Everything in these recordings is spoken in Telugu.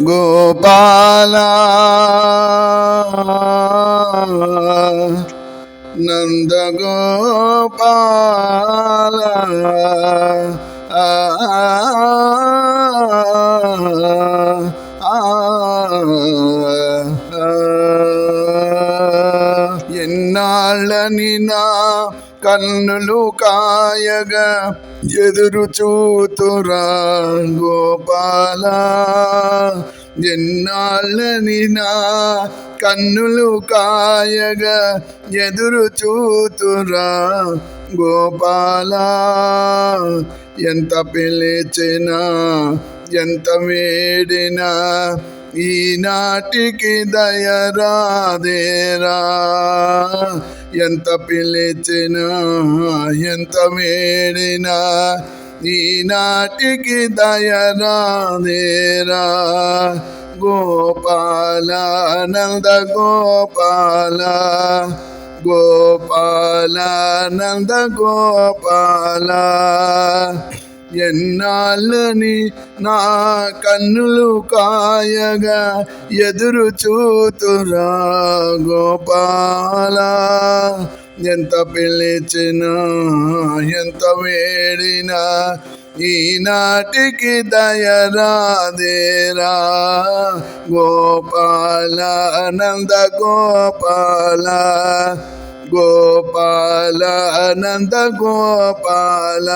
గోపాల నంద గోపాల ఆ, ఆ, ఎన్నాళ్ళని నా కన్నులు కాయగా ఎదురు చూతురా గోపాల. ఎన్నాళ్ళని నా కన్నులు కాయగా ఎదురు చూతురా గోపాల. ఎంత పిలిచినా ఎంత వేడినా ఈనాటికి దయరాదేరా. ఎంత పిలిచినా ఎంత వేడినా ఈనాటికి దయరాదేరా. గోపాల నంద గోపాల గోపాల నంద గోపాల. ఎన్నాళ్ళని నా కన్నులు కాయగా ఎదురు చూతురా గోపాల? ఎంత పిలిచినా ఎంత వేడినా ఈనాటికి దయరాదేరా గోపాల నంద గోపాల? గోపాల నంద గోపాల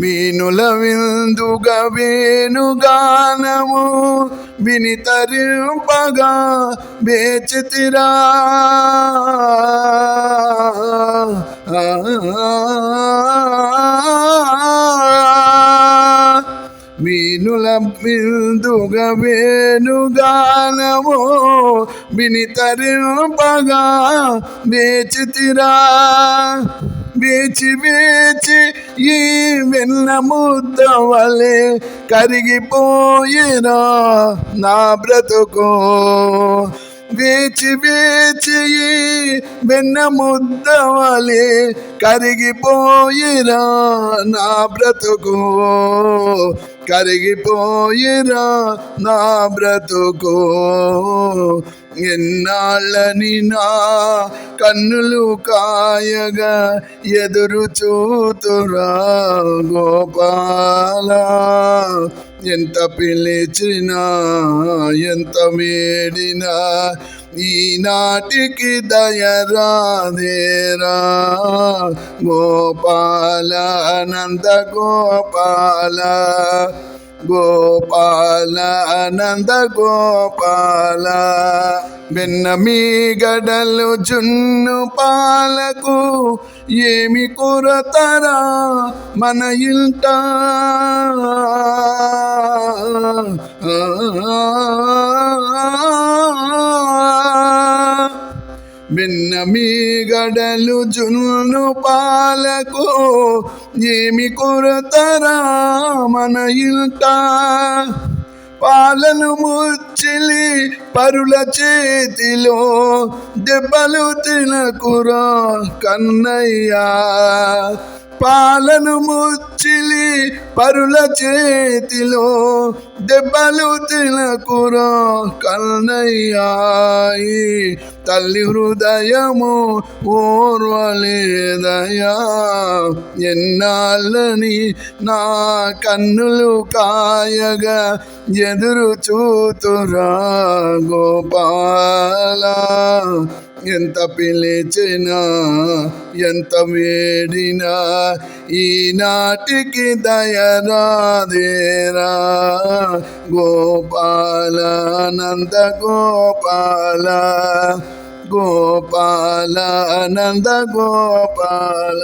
మీనుల విందుగా వేణుగానము వినితరింపగా వేచితిరా ఆ బిందుగా వేణుగానము వినితరింపగా వేచితిరా. వేచి వేచి ఈ వెన్న ముద్ద వలె కరిగిపోయినా నా బ్రతుకు. వేచి వేచి వెన్న ముద్ద వలె కరిగిపోయిరా నా బ్రతుకు. కరిగిపోయిరా నా బ్రతుకు. ఎన్నాళ్ళని నా కన్నులు కాయగా ఎదురు చూతురా గోపాల. ఎంత పిలిచినా ఎంత వేడినా ఈనాటికి దయరాధేరా. గోపాల నంద గోపాల. గోపాల నంద గోపాల. వెన్న మీ గడలు జున్ను పాలకు ఏమి కొరతరా మన ఇంట? విన్న మీ గడలు జున్ను పాలకు ఏమి కొరతరా మన ఇంట పాలను ముచ్చిలి పరుల చేతిలో దెబ్బలు తినకురా కన్నయ్యా. పాలను ముచ్చిలి పరుల చేతిలో దెబ్బలు తినకురా కన్నయ్యాయి. తల్లి హృదయము ఓర్వలేదయా ఎన్నాళ్ళని నా కన్నులు కాయగా ఎదురు చూతురా గోపాలా. ఎంత పిలిచినా ఎంత వేడినా ఈనాటికి దయరాదేరా. గోపాల నంద గోపాల గోపాల నంద గోపాల.